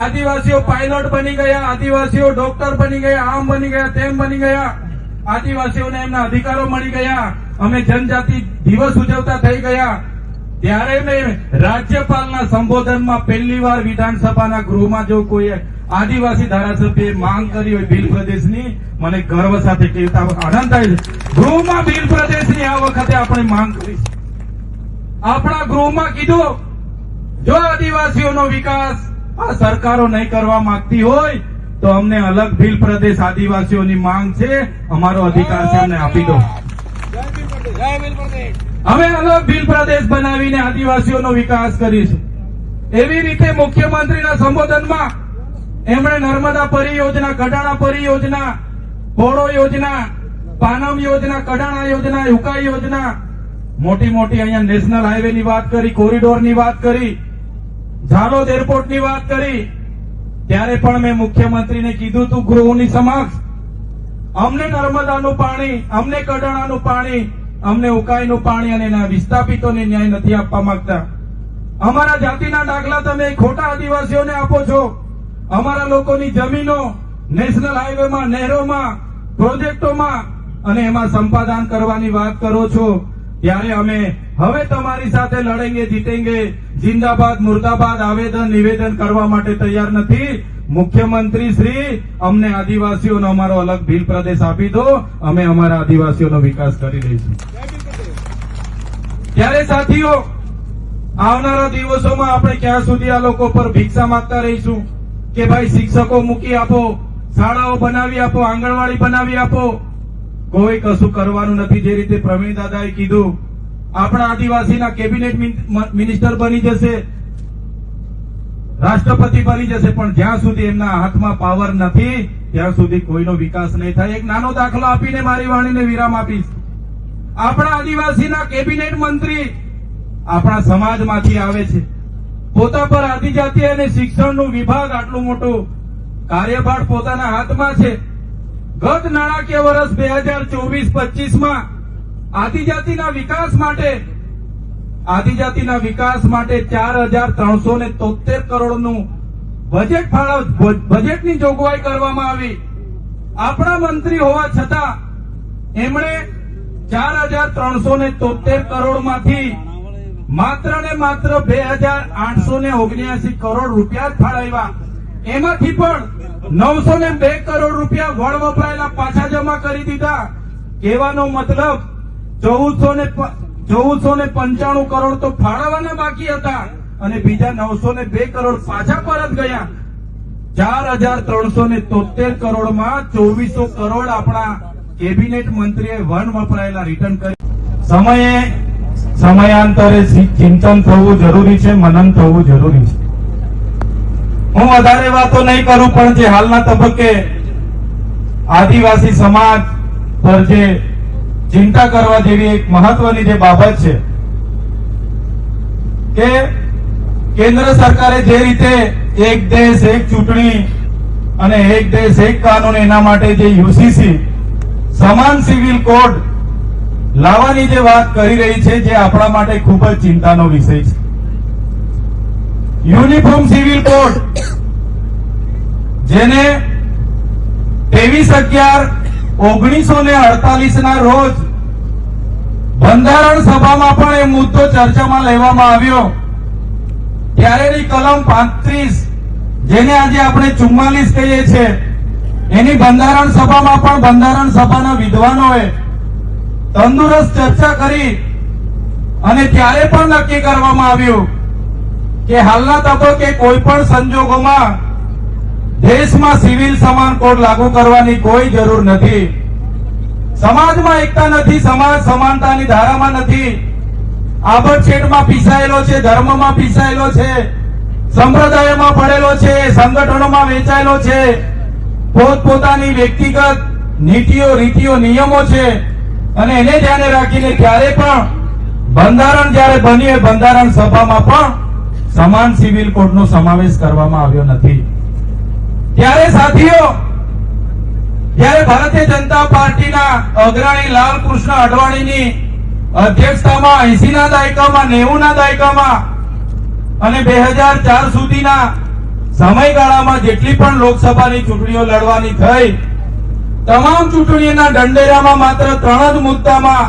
આદિવાસીઓ પાયલોટ બની ગયા, આદિવાસીઓ ડોક્ટર બની ગયા, આમ બની ગયા, તેમ બની ગયા. આદિવાસીઓને એમના અધિકારો મળી ગયા. અમે જનજાતિ દિવસ ઉજવતા થઈ ગયા. ત્યારે મેં રાજ્યપાલના સંબોધનમાં પહેલી વાર વિધાનસભાના ગૃહમાં જો કોઈ આદિવાસી ધારાસભ્યએ માંગ કરી હોય ભીલ પ્રદેશની, મને ગર્વ સાથે કહેતા આનંદ થાય છે. ગૃહમાં ભીલ પ્રદેશની આ વખતે આપણે માંગ કરી આપણા ગૃહમાં કીધું, જો આદિવાસીઓનો વિકાસ આ સરકારો નહીં કરવા માંગતી હોય તો અમને અલગ ભીલ પ્રદેશ આદિવાસીઓની માંગ છે. અમારો અધિકાર છે, અમને આપી દો. અમે અલગ ભીલ પ્રદેશ બનાવીને આદિવાસીઓનો વિકાસ કરીશું. એવી રીતે મુખ્યમંત્રીના સંબોધનમાં એમણે નર્મદા પરિયોજના કડાણા પરિયોજના, પોળો યોજના, પાનમ યોજના, કડાણા યોજના ઉકાઈ યોજના મોટી મોટી અહીંયા નેશનલ હાઈવે ની વાત કરી કોરિડોરની વાત કરી. ઝાલોદ એરપોર્ટની વાત કરી, ત્યારે પણ મેં મુખ્યમંત્રીને કીધું હતું ગૃહની સમક્ષ, અમને નર્મદાનું પાણી, અમને કડાણાનું પાણી, અમને ઉકાઈનું પાણી અને એના વિસ્થાપિતોને ન્યાય નથી આપવા માંગતા. અમારા જાતિના દાખલા તમે ખોટા આદિવાસીઓને આપો છો. અમારા લોકોની જમીનો નેશનલ હાઈવેમાં, નહેરોમાં, પ્રોજેક્ટોમાં અને એમાં સંપાદન કરવાની વાત કરો છો. ત્યારે અમે હવે તમારી સાથે લડેંગે, જીતેંગે, જિંદાબાદ, મુર્દાબાદ આવેદન, નિવેદન કરવા માટે તૈયાર નથી. મુખ્યમંત્રી શ્રી, અમને આદિવાસીઓનો અમારો અલગ ભીલ પ્રદેશ આપી દો. અમે અમારા આદિવાસીઓનો વિકાસ કરી લઈશું ત્યારે સાથીઓ, આવનારા દિવસોમાં આપણે ક્યાં સુધી આ લોકો પર ભિક્ષા માંગતા રહીશું? કે ભાઈ શિક્ષકો મૂકી આપો, શાળાઓ બનાવી આપો, આંગણવાડી બનાવી આપો કોઈ કશું કરવાનું નથી. જે રીતે પ્રવીણ દાદાએ કીધું, આપણા આદિવાસીના કેબિનેટ મિનિસ્ટર બની જશે, રાષ્ટ્રપતિ બની જશે, પણ જ્યાં સુધી એમના હાથમાં પાવર નથી, ત્યાં સુધી કોઈનો વિકાસ નહીં થાય. એક નાનો દાખલો આપીને મારી વાણીને વિરામ આપીશ. આપણા આદિવાસીના કેબિનેટ મંત્રી આપણા સમાજમાંથી આવે છે. પોતા પર આદિજાતિ અને શિક્ષણનું વિભાગ આટલું મોટું કાર્યભાર પોતાના હાથમાં છે. ગત નાણાકીય વર્ષ બે હજાર ચોવીસ પચીસમાં આદિજાતિના વિકાસ માટે, આદિજાતિના વિકાસ માટે ચાર હજાર ત્રણસો ને તોતેર કરોડનું બજેટ ફાળવ બજેટની જોગવાઈ કરવામાં આવી. આપણા મંત્રી હોવા છતાં એમણે ચાર હજાર ત્રણસો ને તોતેર કરોડમાંથી માત્ર ને માત્ર બે હજાર આઠસો ને ઓગણ્યાસી કરોડ રૂપિયા જ ફાળવ્યા. એમાંથી પણ નવસો ને બે કરોડ રૂપિયા વળ વપરાયેલા પાછા જમા કરી દીધા. કહેવાનો મતલબ ચૌદસો ને ચૌદસો ને પંચાણું કરોડ તો ફાળવવાના બાકી હતા અને બીજા નવસો ને બે કરોડ પાછા પરત ગયા. ચાર હજાર ત્રણસો ને તોતેર કરોડમાં ચોવીસો કરોડ આપણા કેબિનેટ મંત્રીએ વન વપરાયેલા રિટર્ન કરી. સમયે સમયાંતરે ચિંતન થવું જરૂરી છે, મનન થવું જરૂરી છે. હું વધારે વાતો નહીં કરું, પણ જે હાલના તબક્કે આદિવાસી સમાજ પર જે ચિંતા કરવા જેવી એક મહત્વની જે બાબત છે કે કેન્દ્ર સરકારે જે રીતે એક દેશ, એક ચૂંટણી અને એક દેશ, એક કાનૂન એના માટે જે યુસીસી સમાન સિવિલ કોડ લાવવાની જે વાત કરી રહી છે, જે આપણા માટે ખૂબ જ ચિંતાનો વિષય છે. Uniform civil code. જેને ત્રેવીસ અગિયાર ઓગણીસો ને અડતાલીસ ના રોજ બંધારણ સભામાં પણ એ મુદ્દો ચર્ચામાં લેવામાં આવ્યો. ત્યારેની કલમ પાંત્રીસ, જેને આજે આપણે ચુમ્માલીસ કહીએ છીએ, એની બંધારણ સભામાં પણ બંધારણ સભાના વિદ્વાનોએ તંદુરસ્ત ચર્ચા કરી અને ત્યારે પણ નક્કી કરવામાં આવ્યું કે હાલના તબક્કે કોઈ પણ સંજોગોમાં દેશમાં સિવિલ સમાન કોડ લાગુ કરવાની કોઈ જરૂર નથી. સમાજમાં એકતા નથી, સમાજ સમાનતાની ધારામાં નથી. આબડછેડમાં પીસાયેલો છે, ધર્મમાં પીસાયેલો છે, સંપ્રદાયોમાં પડેલો છે, સંગઠનોમાં વેચાયેલો છે. પોતપોતાની વ્યક્તિગત નીતિઓ, રીતિઓ, નિયમો છે. અને એને ધ્યાને રાખીને ક્યારે પણ બંધારણ જ્યારે બન્યું એ બંધારણ સભામાં પણ સમાન સિવિલ કોડનો સમાવેશ કરવામાં આવ્યો નથી. ત્યારે સાથીઓ, જ્યારે ભારતીય જનતા પાર્ટીના અગ્રણી લાલકૃષ્ણ અડવાણીની અધ્યક્ષતામાં એસી ના દાયકામાં નેવું ના દાયકામાં અને બે હજાર ચાર સુધીના સમયગાળામાં જેટલી પણ લોકસભાની ચૂંટણીઓ લડવાની થઈ, તમામ ચૂંટણીના દંડેરામાં માત્ર ત્રણ જ મુદ્દામાં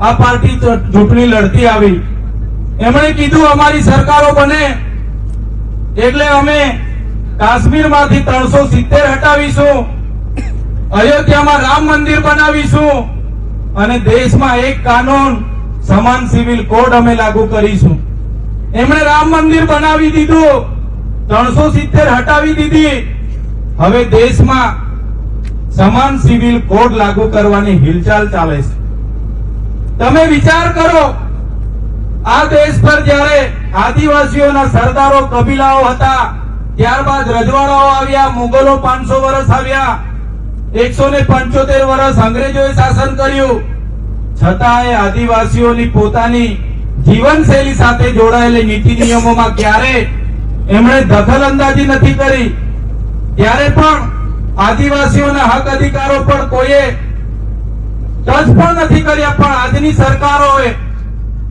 આ પાર્ટી ચૂંટણી લડતી આવી. એમણે કીધું, અમારી સરકારો બને. એટલે અમે કાશ્મીરમાંથી ત્રણસો સિત્તેર હટાવીશું, અયોધ્યામાં રામ મંદિર બનાવીશું અને દેશમાં એક કાનૂન, સમાન સિવિલ કોડ અમે લાગુ કરીશું. એમણે રામ મંદિર બનાવી દીધું, ત્રણસો સિત્તેર હટાવી દીધી. હવે દેશમાં સમાન સિવિલ કોડ લાગુ કરવાની હિલચાલ ચાલે છે. તમે વિચાર કરો આ દેશ પર જ્યારે આદિવાસીઓના સરદારો કબીલાઓ હતા, ત્યારબાદ રજવાડાઓ આવ્યા, મુગલો પાંચસો વર્ષ આવ્યા એકસો ને પંચોતેર વર્ષ અંગ્રેજોએ શાસન કર્યું. છતાંય આદિવાસીઓની પોતાની જીવનશૈલી સાથે જોડાયેલી નીતિ નિયમોમાં ક્યારે એમણે દખલ અંદાજી નથી કરી. ત્યારે પણ આદિવાસીઓના હક અધિકારો પર કોઈએ ટચ પણ નથી કર્યા, પણ આજની સરકારોએ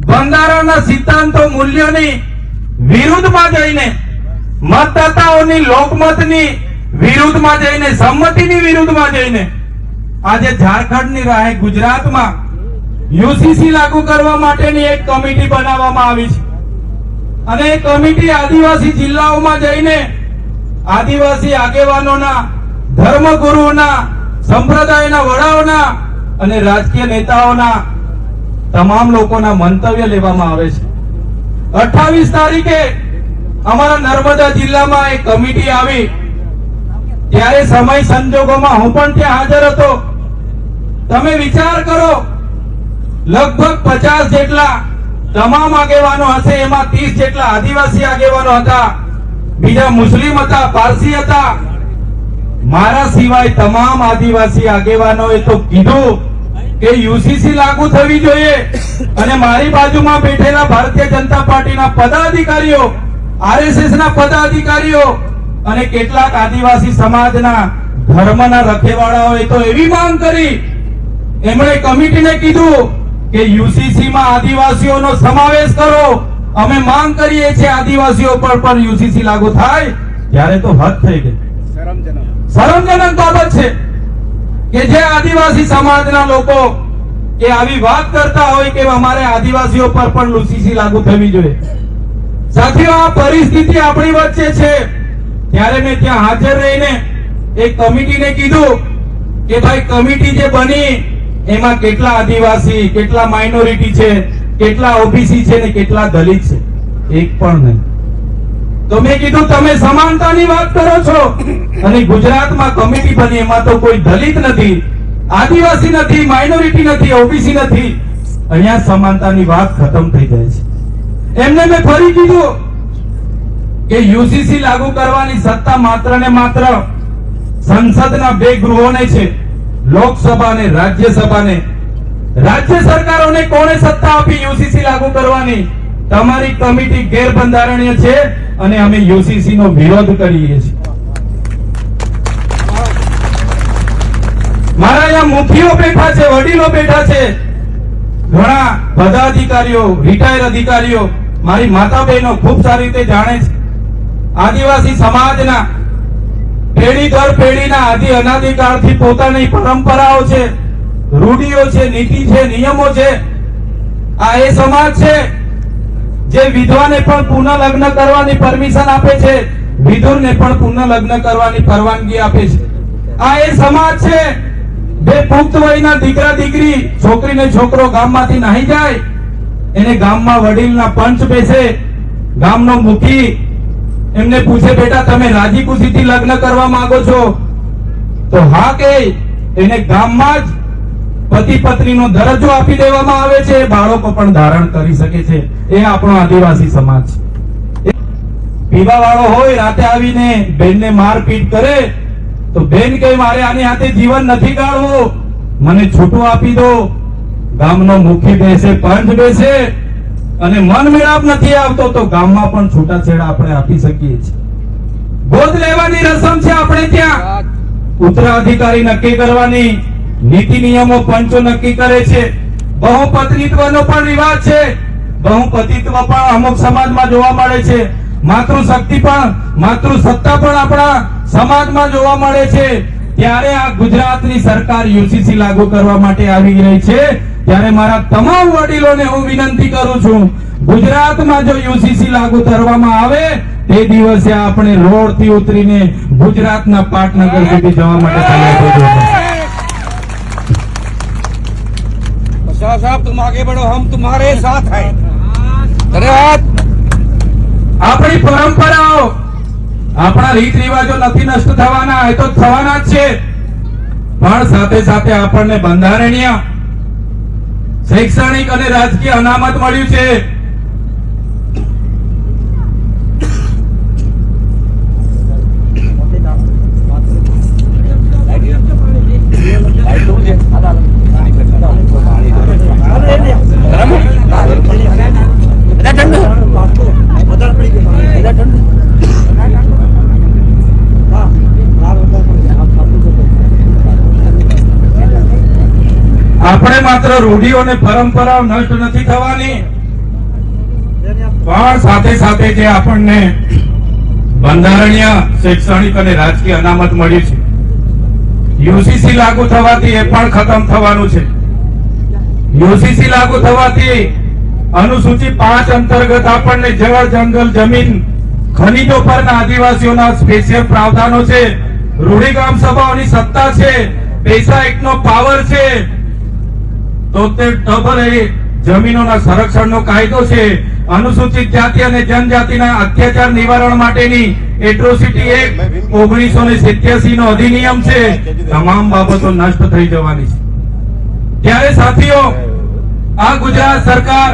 બંધારણના સિદ્ધાંતો મૂલ્યોની વિરુદ્ધમાં જઈને, મતદાતાઓની લોકમતની વિરુદ્ધમાં જઈને, સંમતિની વિરુદ્ધમાં જઈને, આજે ઝારખંડની રાહે ગુજરાતમાં યુસીસી લાગુ કરવા માટેની એક કમિટી બનાવવામાં આવી છે. અને એ કમિટી આદિવાસી જિલ્લાઓમાં જઈને આદિવાસી આગેવાનોના, ધર્મગુરુઓના, સંપ્રદાયના વડાઓના અને રાજકીય નેતાઓના તમામ લોકોના મંતવ્ય લેવામાં આવે છે. અઠાવીસ તારીખે અમારા નર્મદા જિલ્લામાં એક કમિટી આવી. ત્યારે સમય સંજોગોમાં હું પણ ત્યાં હાજર હતો. તમે વિચાર કરો, લગભગ પચાસ જેટલા તમામ આગેવાનો હશે, એમાં ત્રીસ જેટલા આદિવાસી આગેવાનો હતા, બીજા મુસ્લિમ હતા, પારસી હતા. મારા સિવાય તમામ આદિવાસી આગેવાનોએ તો કીધું કે યુસીસી લાગુ થવી જોઈએ. અને મારી બાજુમાં બેઠેલા ભારતીય જનતા પાર્ટીના પદાધિકારીઓ આરએસએસ ના પદાધિકારીઓ અને કેટલાક આદિવાસી સમાજના ધર્મના રખેવાળાઓએ તો એવી માંગ કરી. એમણે કમિટીને કીધું કે યુસીસી માં આદિવાસીઓનો સમાવેશ કરો. અમે માંગ કરીએ છીએ આદિવાસીઓ પર પણ યુસીસી લાગુ થાય. ત્યારે તો હદ થઈ ગઈ. શરમજનક બાબત છે. કે જે આદિવાસી સમાજના લોકો કે આવી વાત કરતા હોય કે અમારે આદિવાસીઓ પર પણ લુસીસી લાગુ થવી જોઈએ. સાથીઓ, આ પરિસ્થિતિ આપણી વચ્ચે છે. ત્યારે મેં ત્યાં હાજર રહીને એક કમિટીને કીધું કે ભાઈ, કમિટી જે બની, એમાં કેટલા આદિવાસી, કેટલા માઇનોરિટી છે, કેટલા ઓબીસી છે ને કેટલા દલિત છે? એક પણ નહીં. તો મેં કીધું તમે સમાનતાની વાત કરો છો. અને ગુજરાતમાં કમિટી બની, એમાં તો કોઈ દલિત નથી, આદિવાસી નથી, માઇનોરિટી નથી, ઓબીસી નથી. અહીંયા સમાનતાની વાત ખતમ થઈ જાય છે. એમને મેં ફરી કીધું કે યુસીસી લાગુ કરવાની સત્તા માત્ર ને માત્ર સંસદના બે ગૃહોને છે, લોકસભા ને રાજ્યસભાને રાજ્ય સરકારોને કોણે સત્તા આપી યુસીસી લાગુ કરવાની? તમારી કમિટી ગેરબંધારણીય છે અને અમે યુસીસી નો વિરોધ કરીએ છીએ. મારા અહીંયા મુખીઓ બેઠા છે, વડીલો બેઠા છે. ઘણા પદાધિકારીઓ રિટાયર અધિકારીઓ મારી માતા બહેનો ખૂબ સારી રીતે જાણે છે. આદિવાસી સમાજના પેઢી દર પેઢીના આદિ અનાદિકાળથી પોતાની પરંપરાઓ છે, રૂઢિઓ છે, નીતિ છે, નિયમો છે. આ એ સમાજ છે જે વિધવાને પણ પુનઃ લગ્ન કરવાની પરમિશન આપે છે, વિધુરને પણ પુનઃ લગ્ન કરવાની પરવાનગી આપે છે. આ એ સમાજ છે, બે પુખ્ત વયના દીકરા દીકરી છોકરી ને છોકરો ગામમાંથી નાહી જાય, એને ગામમાં વડીલના પંચ બેસે, ગામનો મુખી, એમને પૂછે, બેટા, તમે રાજી ખુશીથી લગ્ન કરવા માંગો છો? તો હા કે એને ગામમાં જ પતિ પત્નીનો દરજ્જો આપી દેવામાં આવે છે, બાળકો પણ ધારણ કરી શકે છે. એ આપણો આદિવાસી સમાજ. પીવા વાળો હોય રાતે આવીને બેનને મારપીટ કરે, તો બેન કે મારે આની હાથે જીવન નથી ગાળવું. મને છૂટું આપી દો. ગામનો મુખી બેસે, પંચ બેસે, અને મન મેળાપ નથી આવતો, તો ગામમાં પણ છૂટાછેડા આપણે આપી શકીએ છીએ. ગોદ લેવાની રસમ છે આપણે ત્યાં. ઉત્તરાધિકારી નક્કી કરવાની, નીતિ નિયમો પંચો નક્કી કરે છે. બહુપત્નીત્વનો પણ રિવાજ છે. બહુપતિત્વ પણ અમુક સમાજમાં જોવા મળે છે. માતૃશક્તિ પણ, માતૃસત્તા પણ આપણા સમાજમાં જોવા મળે છે. ત્યારે આ ગુજરાતની સરકાર યુસીસી લાગુ કરવા માટે આવી રહી છે. ત્યારે મારા તમામ વડીલોને હું વિનંતી કરું છું, ગુજરાતમાં જો યુસીસી લાગુ કરવામાં આવે, તે દિવસે આપણે રોડથી ઉતરીને ગુજરાતના પાટનગર સુધી જવા માટે તૈયાર થઈ સાહેબ તુમ આગે બઢો હમ તુમ્હારે સાથ હૈ. પરંપરાઓ આપણા રીત રિવાજો નથી નષ્ટ થવાના, એ તો થવાના જ છે. પણ સાથે સાથે આપણને બંધારણીય, શૈક્ષણિક અને રાજકીય અનામત મળ્યું છે. આપણે માત્ર રૂઢિઓ અને પરંપરાઓ નષ્ટ નથી થવાની. પણ સાથે સાથે જે આપણને બંધારણીય, શૈક્ષણિક અને રાજકીય અનામત મળ્યું છે, યુસીસી લાગુ થવાથી એ પણ ખતમ થવાનું છે. યુસીસી લાગુ થવાથી અનુસૂચિત પાંચ અંતર્ગત આપણને જળ, જંગલ, જમીન, ખનીજો પરના આદિવાસીઓના સ્પેશિયલ પ્રાવધાનો છે. રૂઢિગામ સભાઓની સત્તા છે. પૈસા એકનો પાવર છે. તોતેર ટબર એ જમીનોના સંરક્ષણનો કાયદો છે. અનુસૂચિત જાતિ અને જનજાતિના અત્યાચાર નિવારણ માટેની એટ્રોસિટી એક્ટ ઓગણીસો ને સિત્યાસી નો અધિનિયમ છે. તમામ બાબતો નષ્ટ થઈ જવાની છે. ત્યારે સાથીઓ, આ ગુજરાત સરકાર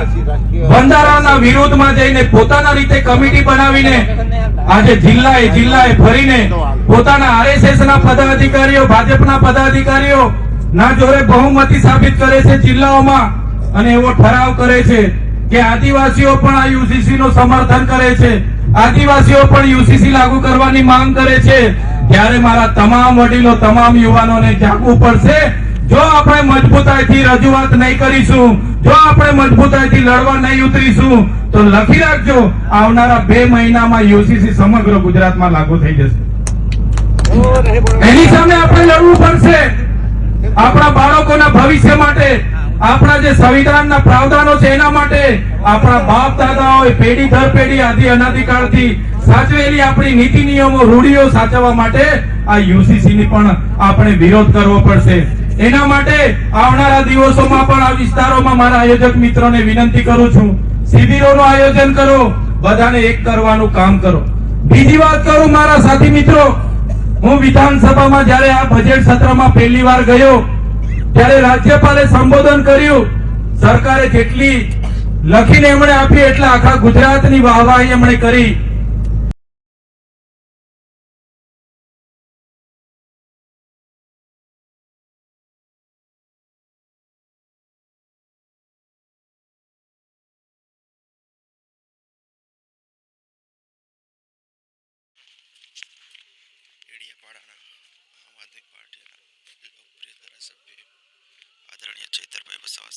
બંધારણના વિરોધમાં જઈને પોતાના રીતે કમિટી બનાવીને આજે જિલ્લાએ જિલ્લાએ ફરીને પોતાના આરએસએસ ના પદાધિકારીઓ, ભાજપના પદાધિકારીઓ ના જોરે બહુમતી સાબિત કરે છે જિલ્લાઓમાં અને એવો ઠરાવ કરે છે કે આદિવાસીઓ પણ આ યુસીસી નું સમર્થન કરે છે. આદિવાસીઓ પણ યુસીસી લાગુ કરવાની માંગ કરે છે. ત્યારે મારા તમામ વડીલો તમામ યુવાનોને જાગવું પડશે. જો આપણે મજબૂતાઈથી રજૂઆત નહીં કરીશું જો આપણે મજબૂતાઈથી લડવા નહીં ઉતરીશું તો લખી રાખજો આવનારા બે મહિનામાં યુસીસી સમગ્ર ગુજરાતમાં લાગુ થઈ જશે. એની સામે આપણે લડવું પડશે. આપણા બાળકોના ભવિષ્ય માટે, આપણા જે સંવિધાનના પ્રાવધાનો છે એના માટે, આપણા બાપ દાદાઓએ પેઢી દર પેઢી આદિ અનાધિકાળથી સાચવેલી આપણી નીતિ નિયમો રૂઢિઓ સાચવવા માટે આ યુસીસી ની પણ આપણે વિરોધ કરવો પડશે. એના માટે આવનારા દિવસોમાં પણ આ વિસ્તારોમાં મારા આયોજક મિત્રોને વિનંતી કરું છું. શિબિરોનું આયોજન કરો, બધાને એક કરવાનું કામ કરો. બીજી વાત કરું મારા સાથી મિત્રો હું વિધાનસભામાં જ્યારે આ બજેટ સત્રમાં પહેલી વાર ગયો, ત્યારે રાજ્યપાલે સંબોધન કર્યું, સરકારે જેટલી લખીને એમણે આપી, એટલા આખા ગુજરાતની વાહવાહી એમણે કરી.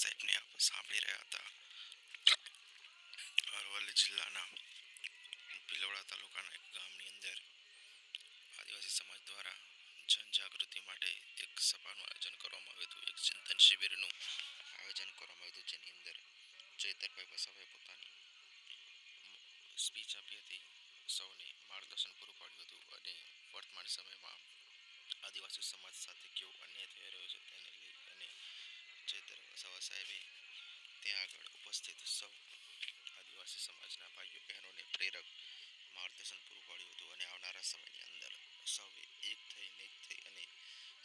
સાહેબને આપ સાંભળી રહ્યા હતા. અરવલ્લી જિલ્લાના ભિલોડા તાલુકાના એક ગામની અંદર આદિવાસી સમાજ દ્વારા જનજાગૃતિ માટે એક સભાનું આયોજન કરવામાં આવ્યું હતું. એક ચિંતન શિબિરનું આયોજન કરવામાં આવ્યું હતું, જેની અંદર ચૈતરભાઈ વસાભાઈ પોતાની સ્પીચ આપી હતી, સૌને માર્ગદર્શન પૂરું પાડ્યું હતું અને વર્તમાન સમયમાં આદિવાસી સમાજ સાથે કેવો અન્યાય થઈ રહ્યો છે તેને લઈ ચેતર વસાવા સાહેબે ત્યાં આગળ ઉપસ્થિત સૌ આદિવાસી સમાજના ભાઈઓ, બહેનોને પ્રેરક માર્ગદર્શન પૂરું પાડ્યું હતું અને આવનારા સમયની અંદર સૌએ એક થઈને એક થઈ અને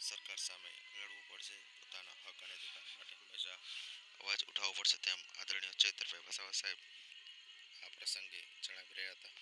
સરકાર સામે લડવું પડશે. પોતાના હક અને અધિકાર માટે હંમેશા અવાજ ઉઠાવવો પડશે તેમ આદરણીય ચૈતરભાઈ વસાવા સાહેબ આ પ્રસંગે જણાવી રહ્યા હતા.